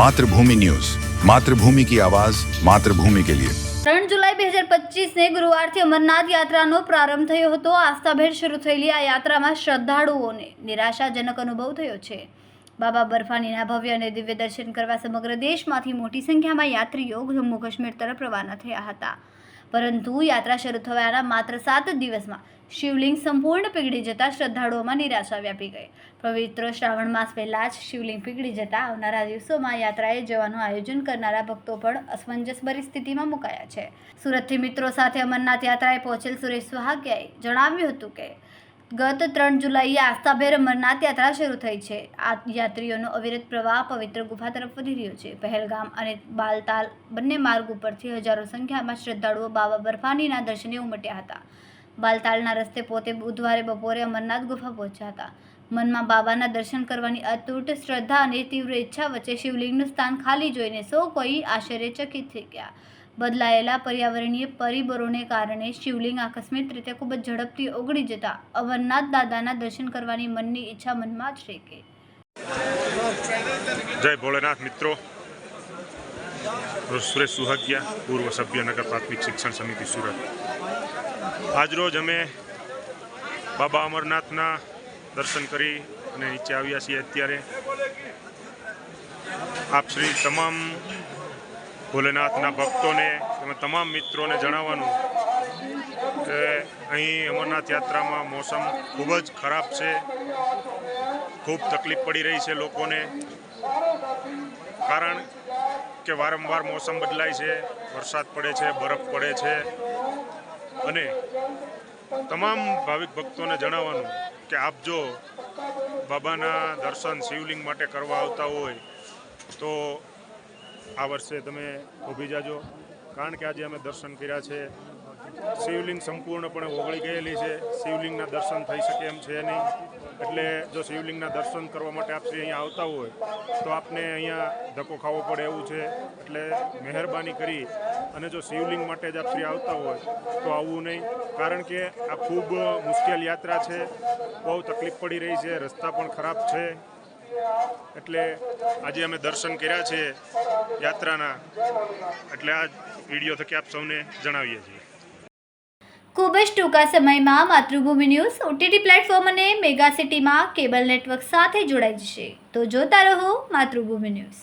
Mathrubhumi news Mathrubhumi કી આવાઝ માતૃભૂમિ કે લિયે ત્રણ જુલાઈ બે હજાર પચીસને ગુરુવારથી અમરનાથ યાત્રાનો પ્રારંભ થયો હતો. આસ્થાભેર શરૂ થયેલી આ યાત્રામાં શ્રદ્ધાળુઓને નિરાશાજનક અનુભવ થયો છે. બાબા બર્ફાનીના ભવ્ય અને દિવ્ય દર્શન કરવા સમગ્ર દેશમાંથી મોટી સંખ્યામાં યાત્રીઓ જમ્મુ કાશ્મીર તરફ રવાના થયા હતા. પરંતુ યાત્રા શરૂ થવાના માત્ર સાત દિવસમાં શિવલિંગ સંપૂર્ણ પીગળી જતા શ્રદ્ધાળુઓમાં નિરાશા વ્યાપી ગઈ. પવિત્ર શ્રાવણ માસ પહેલાં જ શિવલિંગ પીગળી જતા આવનારા દિવસોમાં યાત્રાએ જવાનું આયોજન કરનારા ભક્તો પણ અસમંજસભરી સ્થિતિમાં મુકાયા છે. સુરતથી મિત્રો સાથે અમરનાથ યાત્રાએ પહોંચેલ સુરેશ સુહાગ્યાએ જણાવ્યું હતું કે ગત ત્રણ જુલાઈએ આસ્થાભેર અમરનાથ યાત્રા શરૂ થઈ છે. આ યાત્રીઓનો અવિરત પ્રવાહ પવિત્ર ગુફા તરફ વધી રહ્યો છે. પહેલગામ અને બાલતાલ બંને માર્ગ ઉપરથી હજારો સંખ્યામાં શ્રદ્ધાળુઓ બાબા બર્ફાનીના દર્શને ઉમટ્યા હતા. બાલતાલના રસ્તે પોતે બુધવારે બપોરે અમરનાથ ગુફા પહોંચ્યા હતા. મનમાં બાબાના દર્શન કરવાની અતૂટ શ્રદ્ધા અને તીવ્ર ઈચ્છા વચ્ચે શિવલિંગનું સ્થાન ખાલી જોઈને સૌ કોઈ આશ્ચર્યચકિત થઈ ગયા. બદલાયેલા પર્યાવરણીય પરિબળોને કારણે શિવલિંગ આકસ્મિક રીતે ખૂબ જ ઝડપથી ઓગળી જતા અમરનાથ દાદાના દર્શન કરવાની મનની ઈચ્છા મનમાં જ કે. જય ભોલેનાથ મિત્રો. સુરેશ સુહાગિયા, પૂર્વ સભ્ય નગર પ્રાથમિક શિક્ષણ સમિતિ સુરત. આજરોજ અમે બાબા અમરનાથના દર્શન કરી અને નીચે આવ્યા છીએ અત્યારે. આપ શ્રી તમામ ભોલેનાથના ભક્તોને તેમજ તમામ મિત્રોને જણાવવાનું કે અહીં અમરનાથ યાત્રામાં મોસમ ખૂબ જ ખરાબ છે. ખૂબ તકલીફ પડી રહી છે લોકોને. કારણ કે વારંવાર મોસમ બદલાય છે, વરસાદ પડે છે, બરફ પડે છે. અને તમામ ભાવિક ભક્તોને જણાવવાનું કે આપ જો બાબાના દર્શન શિવલિંગ માટે કરવા આવતા હોય, તો આ વર્ષે તમે ઊભી જાજો. કારણ કે આજે અમે દર્શન કર્યા છે. શિવલિંગ સંપૂર્ણપણે ઓગળી ગયેલી છે. શિવલિંગના દર્શન થઈ શકે એમ છે નહીં. એટલે જો શિવલિંગના દર્શન કરવા માટે આપ શ્રી અહીંયા આવતા હોય, તો આપને અહીંયા ધક્કો ખાવો પડે એવું છે. એટલે મહેરબાની કરી અને જો શિવલિંગ માટે જ આપ શ્રી આવતા હોય, તો આવવું નહીં. કારણ કે આ ખૂબ મુશ્કેલ યાત્રા છે. બહુ તકલીફ પડી રહી છે. રસ્તા પણ ખરાબ છે. એટલે આજે અમે દર્શન કર્યા છે યાત્રાના. એટલે આ વીડિયો થકી આપ સૌને જણાવીએ છીએ. ખૂબ જ ટૂંકા સમયમાં માતૃભૂમિ ન્યૂઝ ઓટીટી પ્લેટફોર્મ અને મેગા સિટીમાં કેબલ નેટવર્ક સાથે જોડાઈ જશે. તો જોતા રહો માતૃભૂમિ ન્યૂઝ.